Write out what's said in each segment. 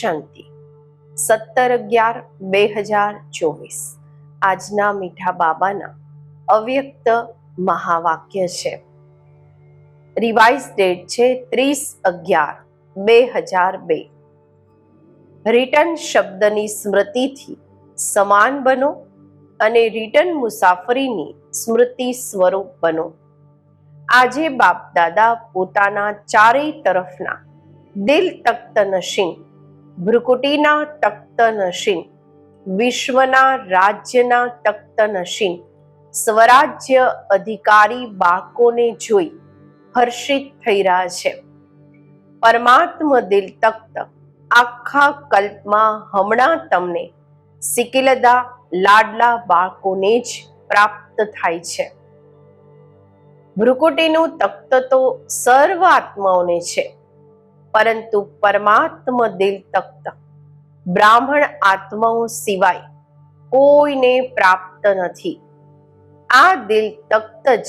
શાંતિ. સત્તર અગિયાર બે હજાર ચોવીસ. આજના મીઠા બાબાના અવ્યક્ત મહાવાક્ય છે. રિવાઇઝ ડેટ છે ત્રીસ અગિયાર બે હજાર બે. રિટર્ન શબ્દની સ્મૃતિથી સમાન બનો અને રિટર્ન મુસાફરીની સ્મૃતિ સ્વરૂપ બનો. આજે બાપ દાદા પોતાના ચારેય તરફના દિલ તખ્ત નશીન ભ્રુકુટીના તખ્ત નશીન વિશ્વના રાજ્યના તખ્ત નશીન સ્વરાજ્ય અધિકારી બાળકોને જોઈ હર્ષિત થઈ રહ્યા છે. પરમાત્મ દિલ તખ્ત આખા કલ્પમાં હમણાં તમને સિકિલદા લાડલા બાળકોને જ પ્રાપ્ત થાય છે. ભ્રુકુટીનું તખ્ત તો સર્વ આત્માઓને છે. પરંતુ પરમાત્મ દિલ તખ્ત. બ્રાહ્મણ આત્માઓ સિવાય કોઈને પ્રાપ્ત નથી. આ દિલ તખ્ત જ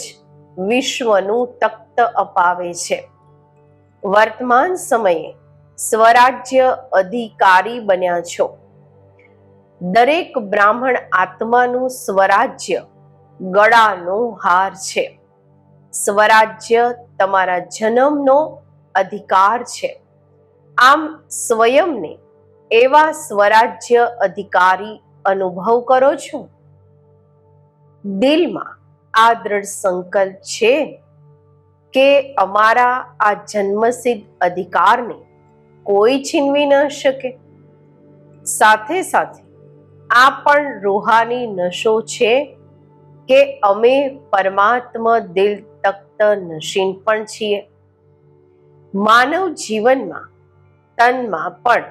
વિશ્વનું તખ્ત અપાવે છે. વર્તમાન સમયે સ્વરાજ્ય અધિકારી બન્યા છો. દરેક બ્રાહ્મણ આત્માનું સ્વરાજ્ય ગળાનો હાર છે. સ્વરાજ્ય તમારા જન્મનો અધિકાર છે. આમ સ્વયંને એવા સ્વરાજ્ય અધિકારી અનુભવ કરો છો? દિલમાં આ દ્રઢ સંકલ્પ છે કે અમારા આ જન્મસિદ્ધ અધિકારને કોઈ છીનવી ન શકે. સાથે સાથે આ પણ રૂહાની નશો છે કે અમે પરમાત્મા દિલ તખ્ત નશીન પણ છીએ. માનવ જીવનમાં તનમાં પણ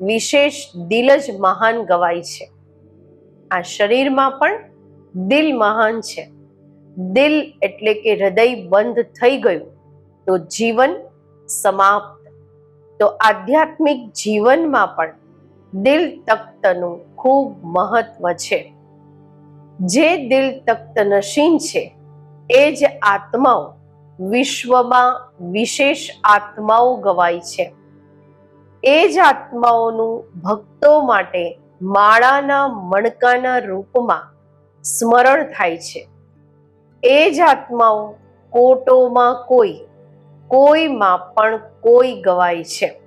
વિશેષ દિલ જ મહાન ગવાય છે. આ શરીરમાં પણ દિલ મહાન છે. દિલ એટલે કે હૃદય બંધ થઈ ગયું તો જીવન સમાપ્ત. તો આધ્યાત્મિક જીવનમાં પણ દિલ તખ્તનું ખૂબ મહત્વ છે. જે દિલ તખ્ત નશીન છે, એ જ આત્માઓ વિશ્વમાં વિશેષ આત્માઓ ગવાય છે. એ જ આત્માઓનું ભક્તો માટે માળાના મણકાના રૂપમાં સ્મરણ થાય છે. એ જ આત્માઓ કોટોમાં કોઈ, કોઈમાં પણ કોઈ ગવાય છે.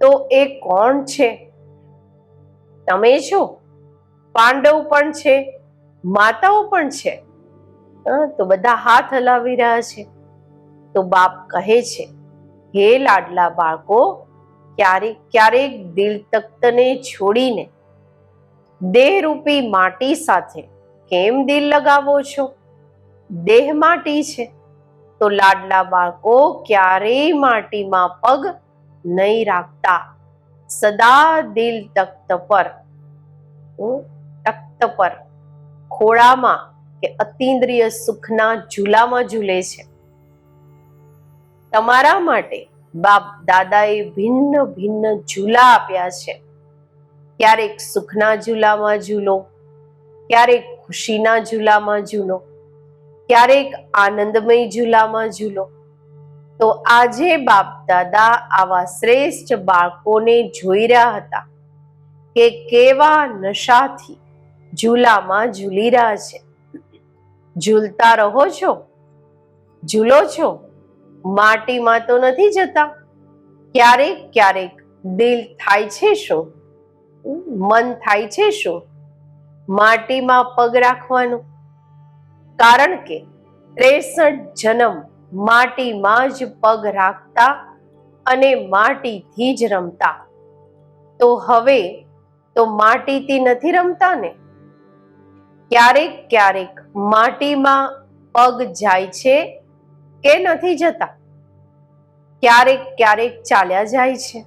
તો એ કોણ છે? તમે છો? પાંડવ પણ છે? માતાઓ પણ છે? તો બધા હાથ હલાવી રહ્યા છે. તો બાપ કહે છે, હે લાડલા બાળકો, ક્યારેક ક્યારેક દિલ તખ્તને છોડીને દેહરૂપી માટી સાથે કેમ દિલ લગાવો છો? દેહ માટી છે. તો લાડલા બાળકો, ક્યારેય માટીમાં પગ નહીં રાખતા. સદા દિલ તખ્ત પર તખ્ત પર ખોળામાં કે અતિન્દ્રિય સુખના ઝૂલામાં ઝૂલે છે. તમારા માટે બાપ દાદાએ ભિન્ન ભિન્ન ઝૂલા આપ્યા છે. ક્યારેક સુખના ઝૂલામાં ઝૂલો, ક્યારેક ખુશીના ઝૂલામાં ઝૂલો, ક્યારેક આનંદમય ઝૂલામાં ઝૂલો. તો આજે બાપ દાદા આવા શ્રેષ્ઠ બાળકોને જોઈ રહ્યા હતા કે કેવા નશાથી ઝૂલામાં ઝૂલી રહ્યા છે. ઝૂલતા રહો છો? ઝૂલો છો? માટીમાં તો નથી જતા. ક્યારેક ક્યારેક દિલ થાય છે શું? મન થાય છે શું? માટીમાં પગ રાખવાનું? કારણ કે ત્રેસઠ જન્મ માટીમાં જ પગ રાખતા અને માટીથી જ રમતા. તો હવે તો માટીથી નથી રમતા ને? ક્યારેક ક્યારેક માટીમાં પગ જાય છે કે નથી જતા? ક્યારેક ક્યારેક ચાલ્યા જાય છે.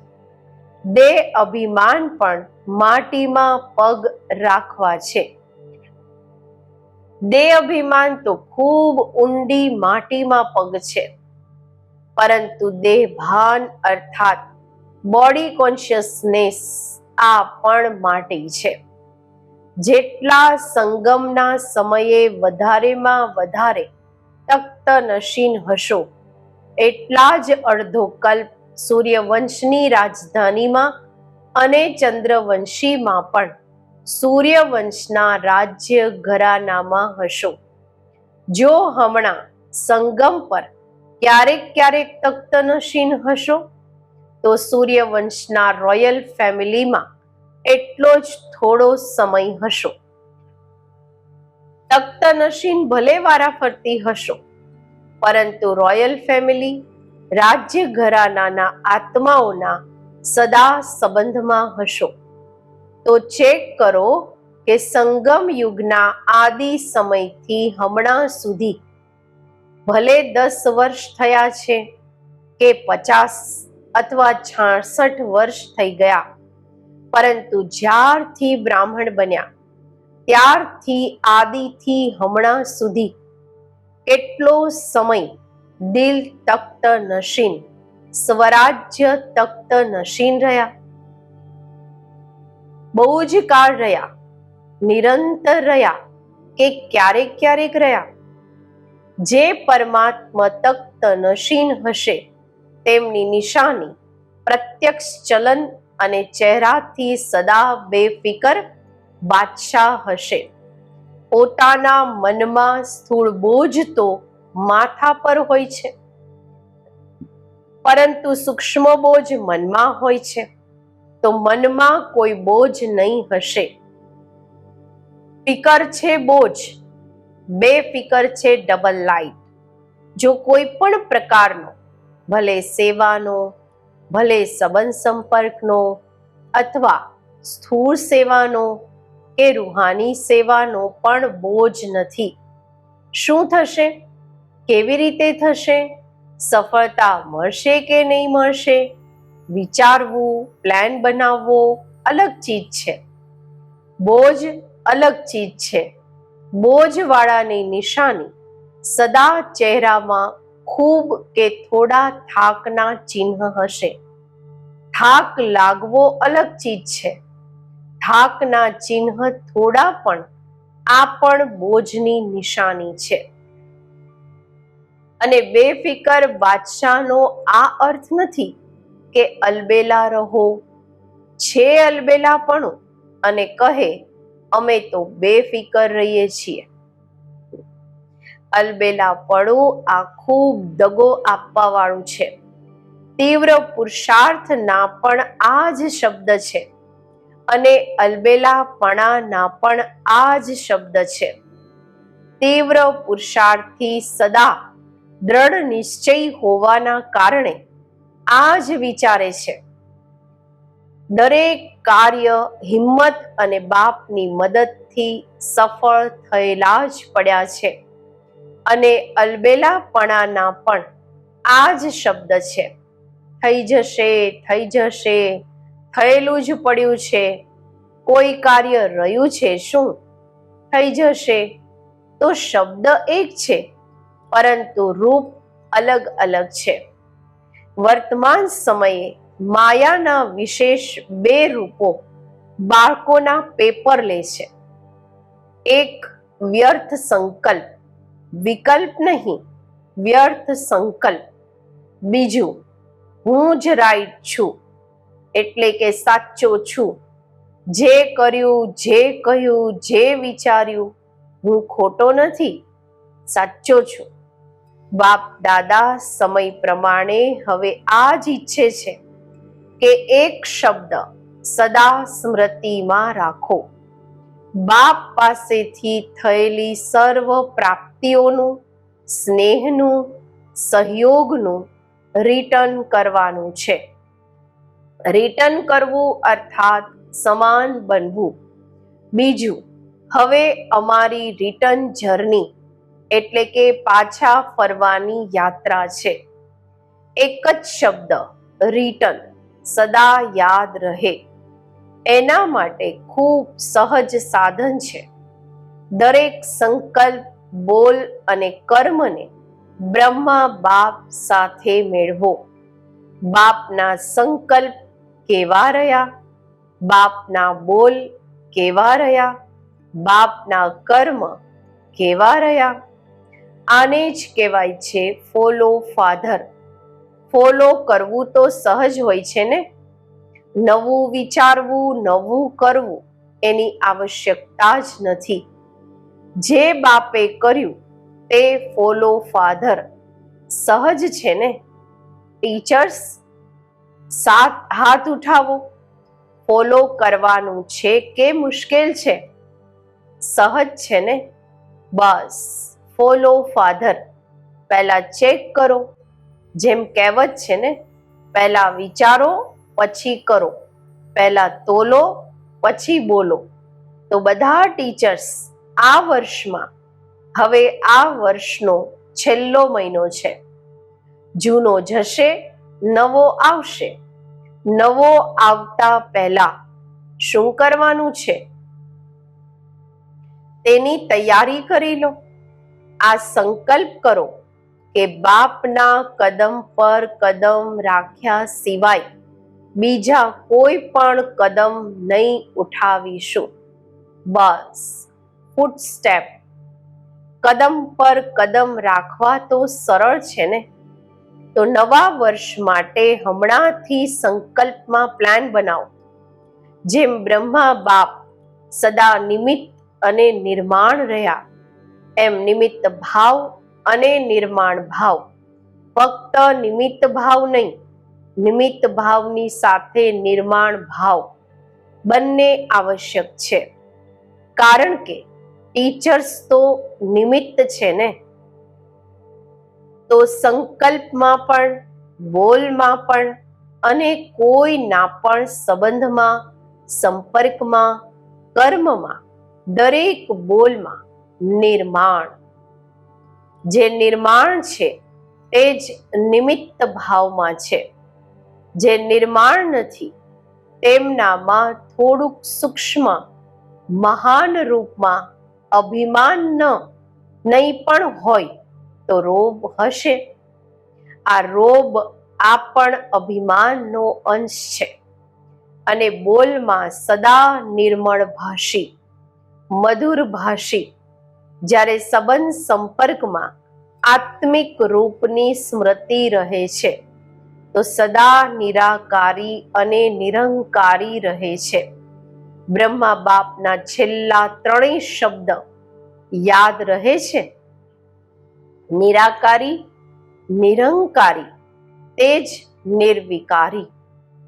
બે અભિમાન પણ માટીમાં પગ રાખવા છે. દે અભિમાન તો ખૂબ ઊંડી માટીમાં પગ છે. પરંતુ દેહ ભાન અર્થાત બોડી કોન્શિયસનેસ આ પણ માટી છે. જેટલા સંગમના સમયે વધારેમાં વધારે તખ્ત નશીન હશો, એટલા જ અડધો કલ્પ સૂર્યવંશની રાજધાનીમાં અને ચંદ્રવંશીમાં પણ સૂર્યવંશના રાજ્ય ઘરાનામાં હશો. જો હમણાં સંગમ પર ક્યારેક ક્યારેક તખ્તનશીન હશો, તો સૂર્યવંશના રોયલ ફેમિલીમાં એટલો જ થોડો સમય હશો. તખ્તનશીન ભલે વારાફરતી હશો, પરંતુ રોયલ ફેમિલી, રાજ્ય ઘરાનાના આત્માઓના સદા સંબંધમાં હશો. તો ચેક કરો કે સંગમ યુગના આદિ સમયથી હમણાં સુધી ભલે દસ વર્ષ થયા છે કે પચાસ અથવા છાસઠ વર્ષ થઈ ગયા પરંતુ જ્યારથી બ્રાહ્મણ બન્યા, ત્યારથી આદિથી હમણાં સુધી કેટલો સમય દિલ તખ્ત નશીન, સ્વરાજ્ય તખ્ત નશીન રહ્યા. બહુ જ કાળ રહ્યા, નિરંતર રહ્યા કે ક્યારેક ક્યારેક રહ્યા. જે પરમાત્મા તખ્ત નશીન હશે, તેમની નિશાની પ્રત્યક્ષ ચલન અને ચહેરાથી સદા બેફિકર બાદશાહ હશે. પોતાના મનમાં સ્થૂળ બોજ તો માથા પર હોય છે. પરંતુ સૂક્ષ્મ બોજ મનમાં હોય છે, તો મનમાં કોઈ બોજ નહીં હશે. ફિકર છે બોજ બે ફિકર છે ડબલ લાઈટ જો કોઈ પણ પ્રકારનો, ભલે સેવાનો ભલે સંબંધ સંપર્કનો અથવા સ્થૂળ સેવાનો કે રૂહાની સેવાનો પણ બોજ નથી. શું થશે? કેવી રીતે થશે? સફળતા મળશે કે નહીં મળશે? વિચારવું, પ્લાન બનાવવો અલગ ચીજ છે. બોજ અલગ ચીજ છે. બોજવાળાની નિશાની સદા ચહેરામાં ખૂબ કે થોડા થાકના ચિહ્ન હશે. થાક લાગવો અલગ ચીજ છે. થાકના ચિહ્ન થોડા પણ, આ પણ બોજની નિશાની છે. અને બેફિકર બાદશાહનો આ અર્થ નથી કે અલબેલા રહો, છે અલબેલાપણું અને કહે, અમે તો બેફિકર રહીએ છીએ. અલબેલાપણું આ ખૂબ દગો આપવા વાળું છે. તીવ્ર પુરુષાર્થના પણ આ જ શબ્દ છે. અને અલબેલાપણાના પણ આ જ શબ્દ છે. તીવ્ર પુરુષાર્થી સદા દ્રઢ નિશ્ચય હોવાના કારણે આ જ વિચારે છે. દરેક કાર્ય હિંમત અને બાપની મદદથી સફળ થયેલા જ પડ્યા છે. અને અલબેલાપણાના પણ આ જ શબ્દ છે. થઈ જશે થઈ જશે, થયેલું જ પડ્યું છે. કોઈ કાર્ય રહ્યું છે શું? થઈ જશે. તો શબ્દ એક છે, પરંતુ રૂપ અલગ અલગ છે. વર્તમાન સમયે માયાના વિશેષ બે રૂપો બાળકોના પેપર લે છે. એક વ્યર્થ સંકલ્પ વિકલ્પ નહીં, વ્યર્થ સંકલ્પ. બીજું, હું જ રાઈટ છું, એટલે કે સાચો છું. જે કર્યું, જે કહ્યું, જે વિચાર્યું, હું ખોટો નથી, સાચો છું. બાપ, દાદા, સમય પ્રમાણે હવે આ જ ઈચ્છે છે કે એક શબ્દ સદા સ્મૃતિમાં રાખો. બાપ પાસેથી થયેલી સર્વ પ્રાપ્તિઓનું સ્નેહનું, સહયોગનું રિટર્ન કરવાનું છે. રિટર્ન કરવું અર્થાત સમાન બનવું. બીજું, હવે અમારી રિટર્ન જર્ની એટલે કે પાછા ફરવાની યાત્રા છે. એક જ શબ્દ રિટર્ન સદા યાદ રહે. એના માટે ખૂબ સહજ સાધન છે. દરેક સંકલ્પ બોલ અને કર્મને બ્રહ્મા બાપ સાથે મેળવો. બાપના સંકલ્પ કેવા રહ્યા? બાપના બોલ કેવા રહ્યા? બાપના કર્મ કેવા રહ્યા? આને જ કહેવાય છે ફોલો ફાધર. ફોલો કરવું તો સહજ હોય છે ને? નવું વિચારવું, નવું કરવું એની આવશ્યકતા જ નથી. જે બાપે કર્યું તે ફોલો ફાધર. સહજ છે ને? ટીચર્સ સાત હાથ ઉઠાવો. ફોલો કરવાનું છે કે મુશ્કેલ છે? સહજ છે ને? બસ, ફોલો ફાધર. પહેલા ચેક કરો. જેમ કહેવત છે ને, પહેલા વિચારો, પછી કરો. પહેલા તોલો, પછી બોલો. તો બધા ટીચર્સ આ વર્ષમાં, હવે આ વર્ષનો છેલ્લો મહિનો છે. જૂનો જશે, નવો આવશે. નવો આવતા પહેલા શું કરવાનું છે? તેની તૈયારી કરી લો. આ સંકલ્પ કરો કે બાપના કદમ પર કદમ રાખ્યા સિવાય બીજા કોઈ પણ કદમ નહીં ઉઠાવીશું. બસ. ફૂટ સ્ટેપ કદમ પર કદમ રાખવા તો સરળ છે ને? તો નવા વર્ષ માટે હમણાંથી સંકલ્પમાં પ્લાન બનાવો. જેમ બ્રહ્મા બાપ સદા નિમિત્ત અને નિર્માણ રહ્યા, એમ નિમિત્ત ભાવ અને નિર્માણ ભાવ. ફક્ત નિમિત્ત ભાવ નહીં, નિમિત્ત ભાવની સાથે નિર્માણ ભાવ બંને આવશ્યક છે. કારણ કે ટીચર્સ તો નિમિત્ત છે ને? તો સંકલ્પમાં પણ, બોલમાં પણ અને કોઈના પણ સંબંધમાં, સંપર્કમાં, કર્મમાં, દરેક બોલમાં નિર્માણ. જે નિર્માણ છે, તે જ નિમિત્ત ભાવમાં છે. જે નિર્માણ નથી, તેમનામાં થોડુંક સૂક્ષ્મ, મહાન રૂપમાં અભિમાન નહીં પણ હોય તો રોબ હશે. આ રોબ આ પણ અભિમાનનો અંશ છે. અને બોલમાં સદા નિર્મળ ભાષી, મધુર ભાષી, જ્યારે સંબંધ સંપર્કમાં આત્મિક રૂપની સ્મૃતિ રહે છે, તો સદા નિરાકારી અને નિરંકારી રહે છે. બ્રહ્મા બાપના છેલ્લા ત્રણેય શબ્દ યાદ રહે છે? નિરાકારી, નિરંકારી તે જ નિર્વિકારી.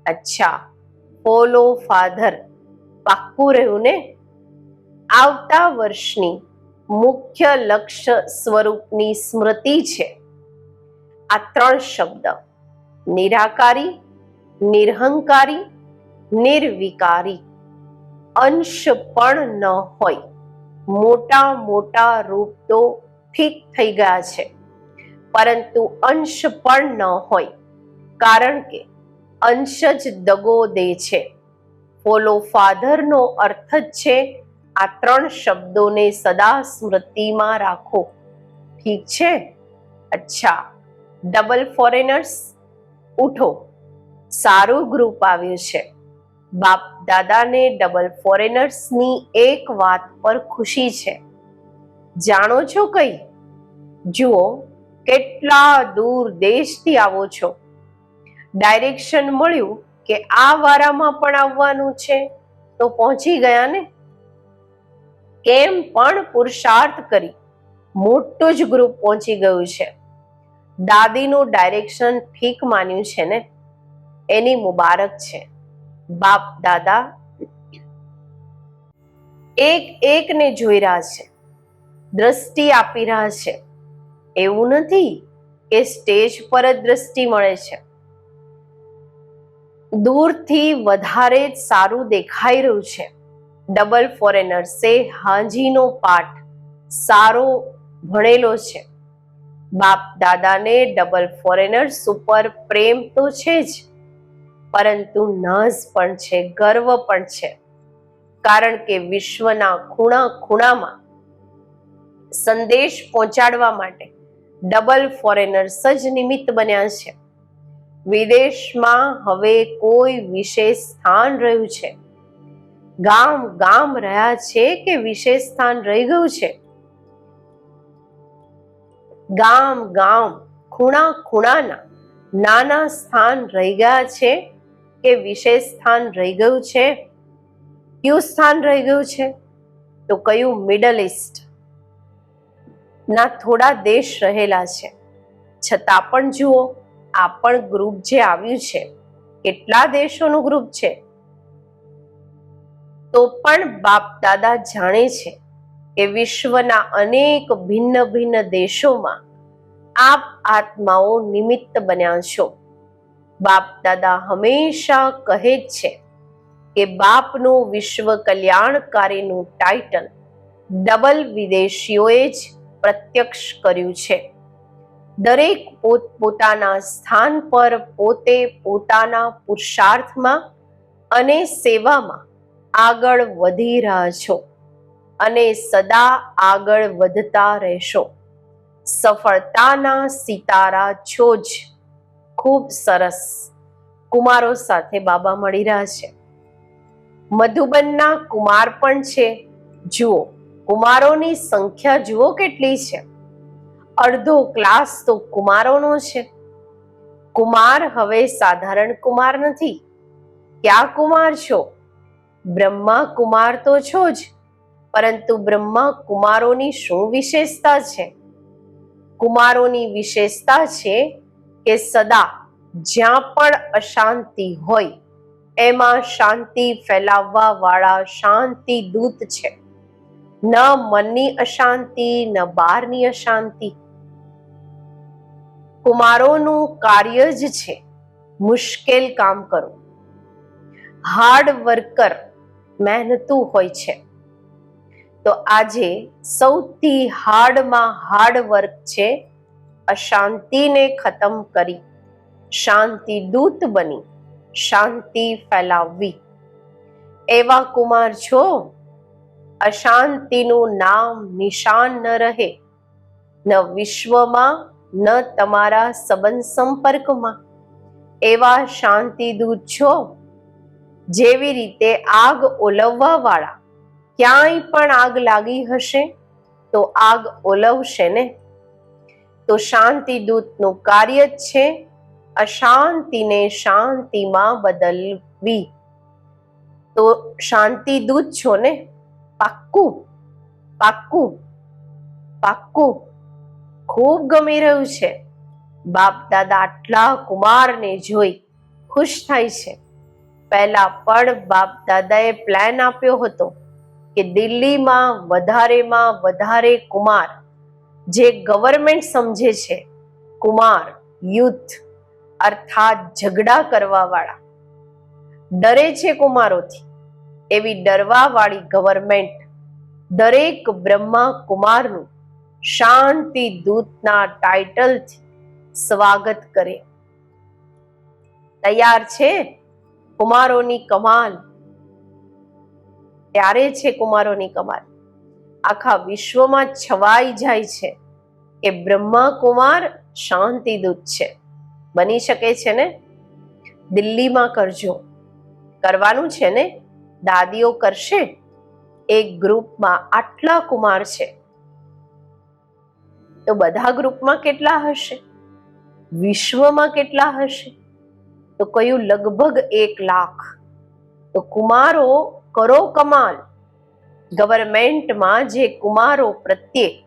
અચ્છા, ફોલો ફાધર, પાક્કું રહ્યું ને? આવતા વર્ષની મુખ્ય લક્ષ્ય સ્વરૂપની સ્મૃતિ છે. આ ત્રણ શબ્દ, નિરાકારી, નિરહંકારી, નિર્વિકારી. અંશ પણ ન હોય. મોટા મોટા રૂપ તો ઠીક થઈ ગયા છે. પરંતુ અંશ પણ ન હોય. કારણ કે અંશ જ દગો દે છે. ફોલો ફાધરનો અર્થ જ છે, આ ત્રણ શબ્દોને સદા સ્મૃતિમાં રાખો. ઠીક છે? અચ્છા. Double foreigners? ઉઠો. સારું ગ્રુપ આવ્યું છે. બાપ દાદાને ડબલ ફોરેનર્સની એક વાત પર ખુશી છે. જાણો છો કઈ? જુઓ, કેટલા દૂર દેશથી આવો છો. ડાયરેક્શન મળ્યું કે આ વારામાં પણ આવવાનું છે. તો પહોંચી ગયા ને? કેમ પણ પુરુષાર્થ કરી. મોટું જ ગ્રુપ પહોંચી ગયું છે. દાદીનું ડાયરેક્શન ઠીક માન્યું છે ને? એની મુબારક છે. બાપ, દાદા, એક એકને જોઈ રહ્યા છે, દ્રષ્ટિ આપી રહ્યા છે. એવું નથી કે સ્ટેજ પર જ દ્રષ્ટિ મળે છે. દૂરથી વધારે જ સારું દેખાઈ રહ્યું છે. ડબલ ફોરેનર્સે હાંજીનો પાઠ સારો ભણેલો છે. બાપ, દાદાને ડબલ ફોરેનર્સ ઉપર પ્રેમ તો છે જ. પરંતુ નાઝ પણ છે, ગર્વ પણ છે. કારણ કે વિશ્વના ખૂણા ખૂણામાં સંદેશ પહોંચાડવા માટે ડબલ ફોરેનર્સ જ નિમિત્ત બન્યા છે. વિદેશમાં હવે કોઈ વિશેષ સ્થાન રહ્યું છે? ગામ ગામ રહ્યા છે કે વિશેષ સ્થાન રહી ગયું છે? ગામ ગામ ખૂણા ખૂણાના નાના સ્થાન રહી ગયા છે? કે વિશેષ સ્થાન રહી ગયું છે? કયું સ્થાન રહી ગયું છે? તો કયું મિડલ ઇસ્ટ ના, થોડા દેશ રહેલા છે. છતાં પણ જુઓ, આ પણ ગ્રુપ જે આવ્યું છે, કેટલા દેશોનું ગ્રુપ છે? તો પણ બાપ દાદા જાણે છે કે વિશ્વના અનેક ભિન્ન ભિન્ન દેશોમાં આપ આત્માઓ નિમિત્ત બન્યા છો. બાપ દાદા હંમેશા કહે જ છે કે બાપનું વિશ્વ કલ્યાણકારીનું ટાઇટલ ડબલ વિદેશીઓએ જ પ્રત્યક્ષ કર્યું છે. દરેક પોતપોતાના સ્થાન પર પોતે પોતાના પુરુષાર્થમાં અને સેવામાં આગળ વધી રહ્યા છો અને સદા આગળ વધતા રહેશો. સફળતાના સિતારા છો જ. ખૂબ સરસ કુમારો સાથે બાબા મળી રહ્યા છે. મધુબનના કુમાર પણ છે. જુઓ, કુમારોની સંખ્યા જુઓ કેટલી છે. અડધો ક્લાસ તો કુમારોનો છે. કુમાર હવે સાધારણ કુમાર નથી. ક્યાં કુમાર છો? બ્રહ્મા કુમાર તો છો જ, પરંતુ બ્રહ્મા કુમારોની શું વિશેષતા છે? કુમારોની વિશેષતા છે કે સદા જ્યાં પણ અશાંતિ હોય, એમાં શાંતિ ફેલાવવા વાળા શાંતિ દૂત છે. ન મનની અશાંતિ, ન બહારની અશાંતિ. કુમારોનું કાર્ય જ છે મુશ્કેલ કામ કરવું. હાર્ડ વર્કર મહેનતુ હોય છે. તો આજે સૌથી હાર્ડમાં હાર્ડ વર્ક છે અશાંતિને ખતમ કરી. શાંતિ દૂત બની. શાંતિ ફેલાવવી. એવા કુમાર છો. અશાંતિનું નામ નિશાન ન રહે. ન વિશ્વમાં, ન તમારા સંબંધ સંપર્કમાં. એવા શાંતિ દૂત છો. જેવી રીતે આગ ઓલવવા વાળા ક્યાંય પણ આગ લાગી હશે, તો આગ ઓલવશે ને? તો શાંતિ દૂતનું કાર્ય જ છે. અશાંતિને શાંતિમાં બદલવી. તો શાંતિ દૂત છો ને? પાક્કું પાક્કું પાક્કું. ખૂબ ગમી રહ્યું છે. બાપ દાદા આટલા કુમારને જોઈ ખુશ થાય છે. પહેલા પણ બાપ દાદાએ પ્લાન આપ્યો હતો કે દિલ્હીમાં વધારેમાં વધારે કુમાર જે ગવર્મેન્ટ સમજે છે, કુમાર યુથ અર્થાત ઝઘડા કરવાવાળા. ડરે છે કુમારોથી, એવી ડરવાવાળી ગવર્મેન્ટ દરેક બ્રહ્મા કુમારનું શાંતિ દૂતના ટાઇટલથી સ્વાગત કરે. તૈયાર છે કુમારોની કમાલ? ત્યારે છે કુમારોની કમાલ? આખા વિશ્વમાં છવાઈ જાય છે. કે બ્રહ્મા કુમાર શાંતિ દૂત છે. બની શકે છે ને? દિલ્હીમાં કરજો. કરવાનું છે ને? દાદીઓ કરશે? એક ગ્રુપમાં આટલા કુમાર છે. તો બધા ગ્રુપમાં કેટલા હશે? વિશ્વમાં કેટલા હશે? તો કયું લગભગ એક લાખ. તો કુમારો કરો કમાલ. ગવર્મેન્ટમાં જે કુમારો પ્રત્યે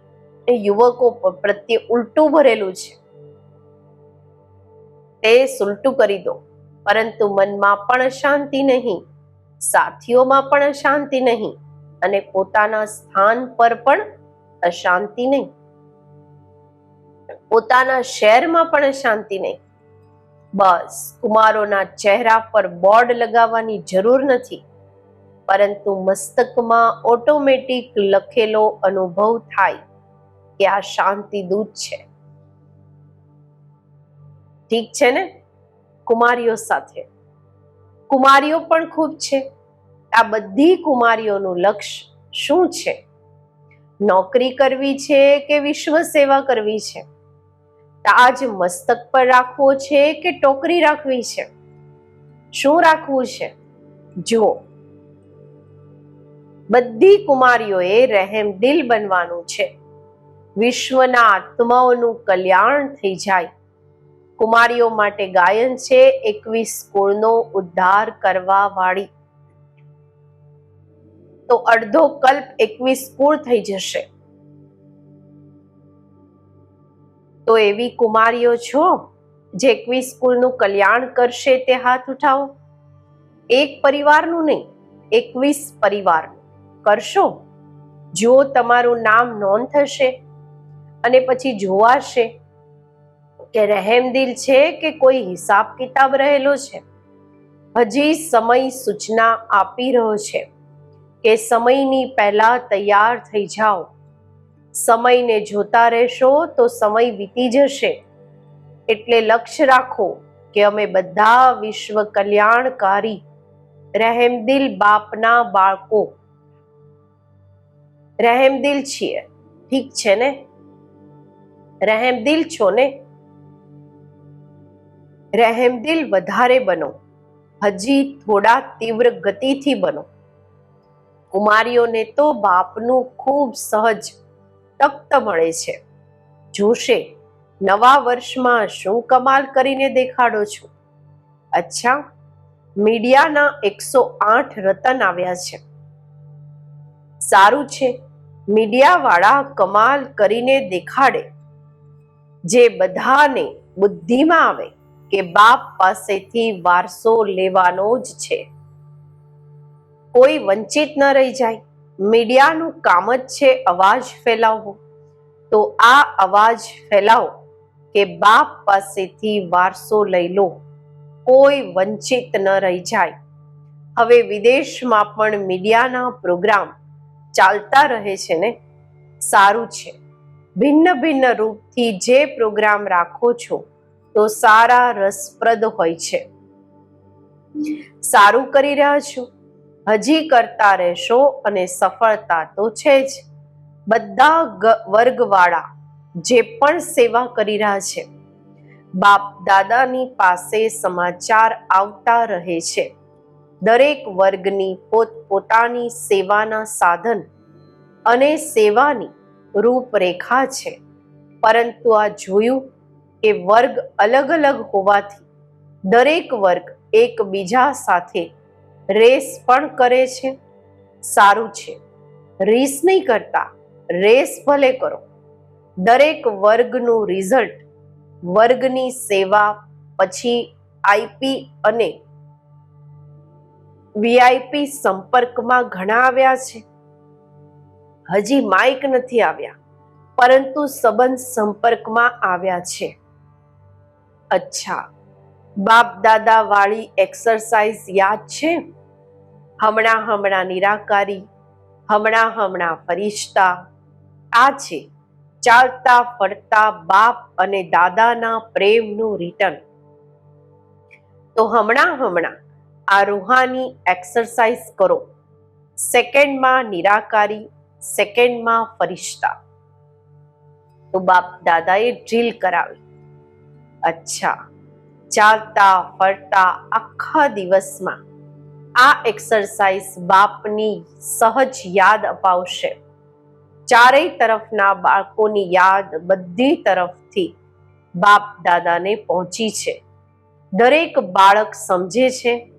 યુવકો પ્રત્યે ઉલટું ભરેલું છે. તે સુલટું કરી દો. પરંતુ મનમાં પણ શાંતિ નહીં. સાથીઓમાં પણ અશાંતિ નહીં. અને પોતાના સ્થાન પર પણ અશાંતિ નહીં. પોતાના શહેરમાં પણ શાંતિ નહીં. બસ, કુમારોના ચહેરા પર બોર્ડ લગાવવાની જરૂર નથી. પરંતુ મસ્તકમાં ઓટોમેટિક લખેલો અનુભવ થાય કે આ શાંતિ દૂત છે. ઠીક છે ને? કુમારીઓ સાથે. કુમારીઓ પણ ખૂબ છે. આ બધી કુમારીઓનું લક્ષ્ય શું છે? નોકરી કરવી છે કે વિશ્વ સેવા કરવી છે? તાજ મસ્તક પર રાખવો છે કે ટોકરી રાખવી છે? શું રાખવું છે? જુઓ બધી કુમારીઓએ રહેમ દિલ બનવાનું છે. વિશ્વના આત્માઓનું કલ્યાણ થઈ જાય. કુમારીઓ માટે ગાયન છે એકવીસ કુળનો ઉદ્ધાર કરવા વાળી તો અડધો કલ્પ એકવીસ કુળ થઈ જશે. તો એવી કુમારીઓ છો જે એકવીસ કુળનું કલ્યાણ કરશે તે હાથ ઉઠાવો. એક પરિવારનું નહીં, એકવીસ પરિવારનું. કરશો? જો તમારું નામ નોંધ થશે અને પછી જોવાશે કે રહેમદિલ છે કે કોઈ હિસાબ કિતાબ રહેલો છે. હજી સમય સૂચના આપી રહ્યો છે કે સમયની પહેલા તૈયાર થઈ જાઓ. સમયને જોતા રહેશો તો સમય વીતી જશે. એટલે લક્ષ્ય રાખો કે અમે બધા વિશ્વ કલ્યાણકારી રહેમદિલ બાપના બાળકો રહેમદિલ છીએ. ઠીક છે ને? રહેમદિલ છો ને? રહેમદિલ વધારે બનો. હજી થોડા તીવ્ર ગતિથી બનો. કુમારીઓને તો બાપનું ખૂબ સહજ તખ્ત મળે છે. જોશે, નવા વર્ષમાં શું કમાલ કરીને દેખાડો છો? અચ્છા, મીડિયાના એકસો આઠ રતન આવ્યા છે. સારું છે. મીડિયાવાળા કમાલ કરીને દેખાડે. જે બધાને બુદ્ધિમાં આવે કે બાપ પાસેથી વારસો લેવાનો જ છે. કોઈ વંચિત ન રહી જાય. મીડિયાનું કામ જ છે અવાજ ફેલાવવો. તો આ અવાજ ફેલાવો કે બાપ પાસેથી વારસો લઈ લો. કોઈ વંચિત ન રહી જાય. હવે વિદેશમાં પણ મીડિયાના પ્રોગ્રામ ચાલતા રહે છે ને, સારું છે. ભિન્ન ભિન્ન રૂપથી જે પ્રોગ્રામ રાખો છો, તો સારા રસપ્રદ હોય છે. સારું કરી રહ્યા છો, હજી કરતા રહેશો અને સફળતા તો છે જ. બધા વર્ગવાળા જે પણ સેવા કરી રહ્યા છે, બાપ દાદાની પાસે સમાચાર આવતા રહે છે. દરેક વર્ગની પોતપોતાની સેવાના સાધન અને સેવાની રૂપરેખા છે. પરંતુ આ જોયું કે વર્ગ અલગ અલગ હોવાથી દરેક વર્ગ એકબીજા સાથે રેસ પણ કરે છે. સારું છે. રીસ નહીં કરતા, રેસ ભલે કરો. દરેક વર્ગનું રિઝલ્ટ વર્ગની સેવા પછી આઈપી અને વીઆઈપી સંપર્કમાં ઘણા આવ્યા છે. હજી માઇક નથી આવ્યા, પરંતુ સંબંધ સંપર્કમાં આવ્યા છે. અચ્છા, બાપ દાદા વાળી એક્સરસાઇઝ યાદ છે? હમણાં હમણાં નિરાકારી, હમણાં હમણાં ફરિશ્તા, આ છે. ચાલતા ફરતા બાપ અને દાદાના પ્રેમનું રિટર્ન તો હમણાં હમણાં આ રૂહાની એક્સરસાઇઝ કરો. સેકન્ડમાં નિરાકારી સેકન્ડમાં ફરિશ્તા. તો બાપ દાદાએ ડ્રીલ કરાવી. અચ્છા. ચાલતા, ફરતા આખા દિવસમાં આ એક્સરસાઇઝ બાપની સહજ યાદ અપાવશે. ચારેય તરફના બાળકોની યાદ બધી તરફથી બાપ દાદાને પહોંચી છે. દરેક બાળક સમજે છે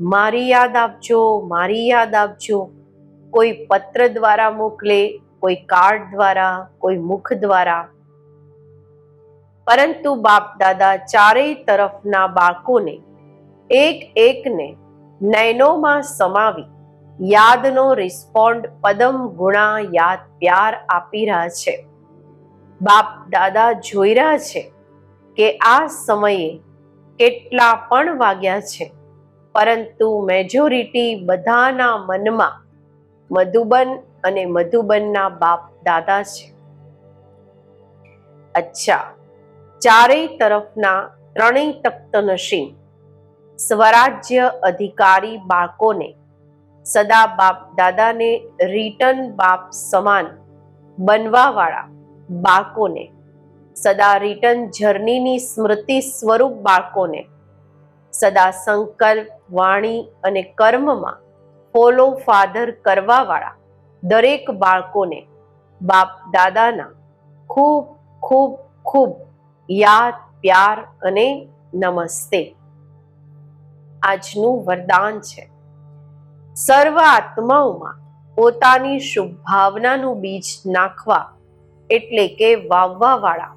મારી યાદ આપજો, મારી યાદ આપજો. કોઈ પત્ર દ્વારા મોકલે, કોઈ કાર્ડ દ્વારા, કોઈ મુખ દ્વારા. પરંતુ બાપ દાદા ચારેય તરફના બાળકોને, એક એકને નયનોમાં સમાવી, યાદનો રિસ્પોન્ડ પદમ ગુણા યાદ પ્યાર આપી રહ્યા છે. બાપ દાદા જોઈ રહ્યા છે કે આ સમયે કેટલા પણ વાગ્યા છે. પરંતુ મેજોરિટી બધાના મનમાં મધુબન અને મધુબનના બાપ દાદા છે. અચ્છા, ચારેય તરફના ત્રણેય તખ્ત નશીન સ્વરાજ્ય અધિકારી બાળકોને સદા બાપ દાદાને રિટર્ન બાપ સમાન બનવાવાળા બાળકોને સદા રિટર્ન જર્નીની સ્મૃતિ સ્વરૂપ બાળકોને સદા સંકલ્પ વાણી અને કર્મમાં ફોલો ફાધર કરવાવાળા દરેક બાળકોને બાપ દાદાના ખૂબ ખૂબ ખૂબ યાદ, પ્યાર અને નમસ્તે. આજનું વરદાન છે. સર્વ આત્માઓમાં પોતાની શુભ ભાવનાનું બીજ નાખવા એટલે કે વાવવા વાળા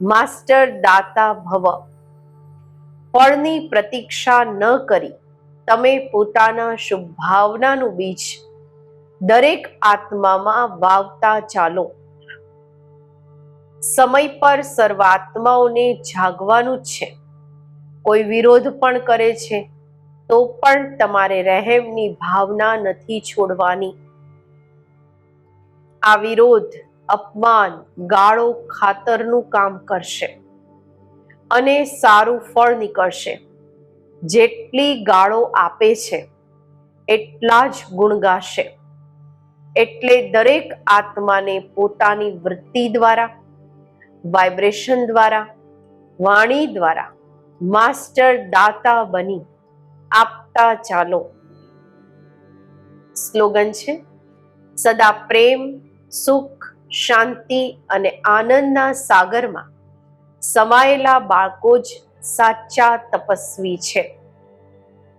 માસ્ટર દાતા ભવ ફળની પ્રતીક્ષા ન કરી, તમે પોતાના શુભ ભાવનાનું બીજ દરેક આત્મામાં વાવતા ચાલો. સમય પર સર્વાત્માઓને જાગવાનું જ છે. કોઈ વિરોધ પણ કરે છે, તો પણ તમારે રહેમની ભાવના નથી છોડવાની. આ વિરોધ અપમાન, ગાળો ખાતરનું કામ કરશે. અને સારું ફળ નીકળશે. જેટલી ગાળો આપે છે, એટલા જ ગુણ ગાશે. એટલે દરેક આત્માને પોતાની વૃત્તિ દ્વારા, વાઇબ્રેશન દ્વારા, વાણી દ્વારા, માસ્ટર દાતા બની આપતા ચાલો. સ્લોગન છે, સદા પ્રેમ, સુખ, શાંતિ અને આનંદના સાગરમાં સમાયેલા બાળકો જ સાચા તપસ્વી છે.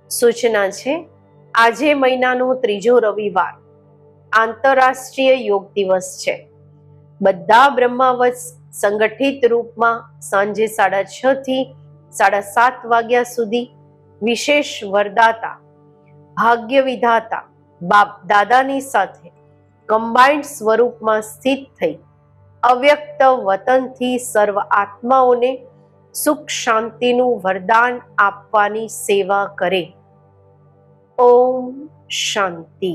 સૂચના છે, આજે મહિનાનો ત્રીજો રવિવાર, આંતરરાષ્ટ્રીય યોગ દિવસ છે. બધા બ્રહ્માવસ સંગઠિત રૂપમાં સાંજે સાડા છ થી સાડા સાત વાગ્યા સુધી વિશેષ વરદાતા ભાગ્ય વિધાતા બાપ દાદાની સાથે કમ્બાઇન્ડ સ્વરૂપમાં સ્થિત થઈ અવ્યક્ત વતનથી સર્વ આત્માઓને સુખ શાંતિનું વરદાન આપવાની સેવા કરે. ઓમ શાંતિ.